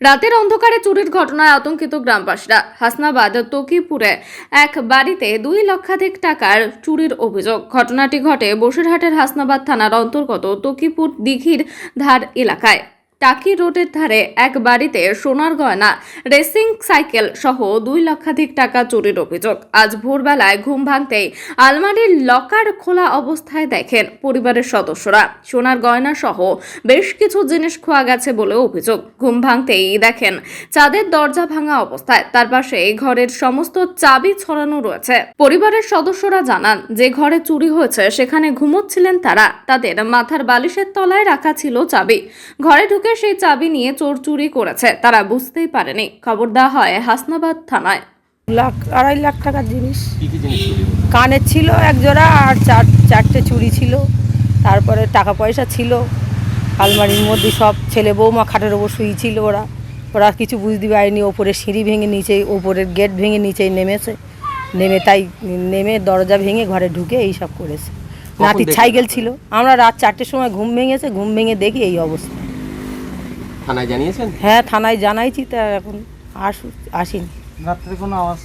রাতের অন্ধকারে চুরির ঘটনায় আতঙ্কিত গ্রামবাসীরা হাসনাবাদ তকিপুরে এক বাড়িতে দুই লক্ষাধিক টাকার চুরির অভিযোগ। ঘটনাটি ঘটে বসিরহাটের হাসনাবাদ থানার অন্তর্গত তকিপুর দিঘির ধার এলাকায়। টাকি রোডের ধারে এক বাড়িতে সোনার গয়না, রেসিং সাইকেল সহ দুই লক্ষাধিক টাকা চুরির অভিযোগ। আজ ভোরবেলায় ঘুম ভাঙতেই আলমারির লকার খোলা অবস্থায় দেখেন পরিবারের সদস্যরা। সোনার গয়না সহ বেশ কিছু জিনিস খোয়া গেছে বলে অভিযোগ। ঘুম ভাঙতেই দেখেন চাঁদের দরজা ভাঙা অবস্থায়, তার পাশে ঘরের সমস্ত চাবি ছড়ানো রয়েছে। পরিবারের সদস্যরা জানান, যে ঘরে চুরি হয়েছে সেখানে ঘুমোচ্ছিলেন তারা। তাদের মাথার বালিশের তলায় রাখা ছিল চাবি। ঘরে ঢুকে সেই চাবি নিয়ে চোর চুরি করেছে। তারা বুঝতেই পারেনি। খবর দেওয়া হয় হাসনাবাদ থানায়। লাখ আড়াই লাখ টাকার জিনিস? কানের ছিল এক জোড়া আর চার চারটে চুড়ি ছিল। তারপরে টাকা পয়সা ছিল। আলমারির মধ্যে সব ছেলে বৌমা খাটের ওপর শুয়েছিল ওরা। ওরা কিছু বুঝতে পারেনি ওপরে সিঁড়ি ভেঙে নিচেই ওপরের গেট ভেঙে নিচেই নেমেছে। নেমে তাই নেমে দরজা ভেঙে ঘরে ঢুকে এই সব করেছে নাতির সাইকেল ছিল। আমরা রাত চারটের সময় ঘুম ভেঙেছে ঘুম ভেঙে দেখি এই অবস্থা। থানায় জানিয়েছেন? হ্যাঁ থানায় জানাইছি তা এখন আসু আসিনি। রাত্রে কোনো আওয়াজ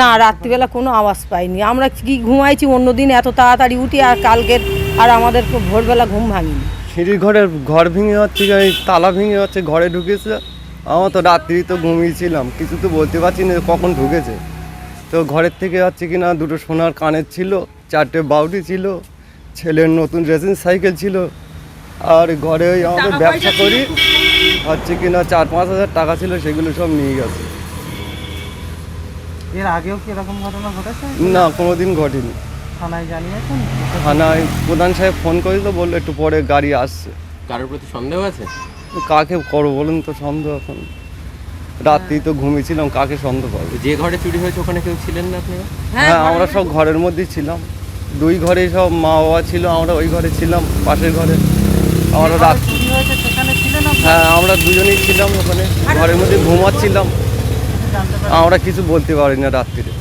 না রাত্রিবেলা কোনো আওয়াজ পাইনি। আমরা কি ঘুমাইছি অন্যদিন এত তাড়াতাড়ি উঠি আর কালকের আর আমাদের তো ভোরবেলা ঘুম ভাঙিনি। সিঁড়ির ঘরের ঘর ভেঙে যাচ্ছে এই তালা ভেঙে যাচ্ছে ঘরে ঢুকেছে। আমার তো রাত্রি তো ঘুমিয়েছিলাম কিছু তো বলতে পারছি না কখন ঢুকেছে। তো ঘরের থেকে হচ্ছে কিনা দুটো সোনার কানের ছিল চারটে বাউটি ছিল ছেলের নতুন রেসিং সাইকেল ছিল আর ঘরে ওই আমাদের ব্যবসা করি হচ্ছে কিনা চার পাঁচ হাজার টাকা ছিল সেগুলো সব নিয়ে গেছে। এর আগেও কি এরকম ঘটনা ঘটেছে? না কোনো দিন ঘটেনি। থানায় জানিয়েছেন? থানায় প্রধান সাহেব ফোন করেছিল বলল একটু পরে গাড়ি আসছে। কারোর প্রতি সন্দেহ আছে? কাকে করব বলুন তো সন্দেহ এখন। রাত্রি তো ঘুমিয়েছিলাম কাকে সন্দেহ করব? যে ঘরে চুরি হয়েছে ওখানে কেউ ছিলেন না আপনারা হ্যাঁ আমরা সব ঘরের মধ্যেই ছিলাম। দুই ঘরে সব মা বাবা ছিল আমরা ওই ঘরে ছিলাম পাশের ঘরে। আমরা রাত? হ্যাঁ আমরা দুজনেই ছিলাম ওখানে। ঘরের মধ্যে ঘুমাচ্ছিলাম। আমরা কিছু বলতে পারি না রাত্রিরে।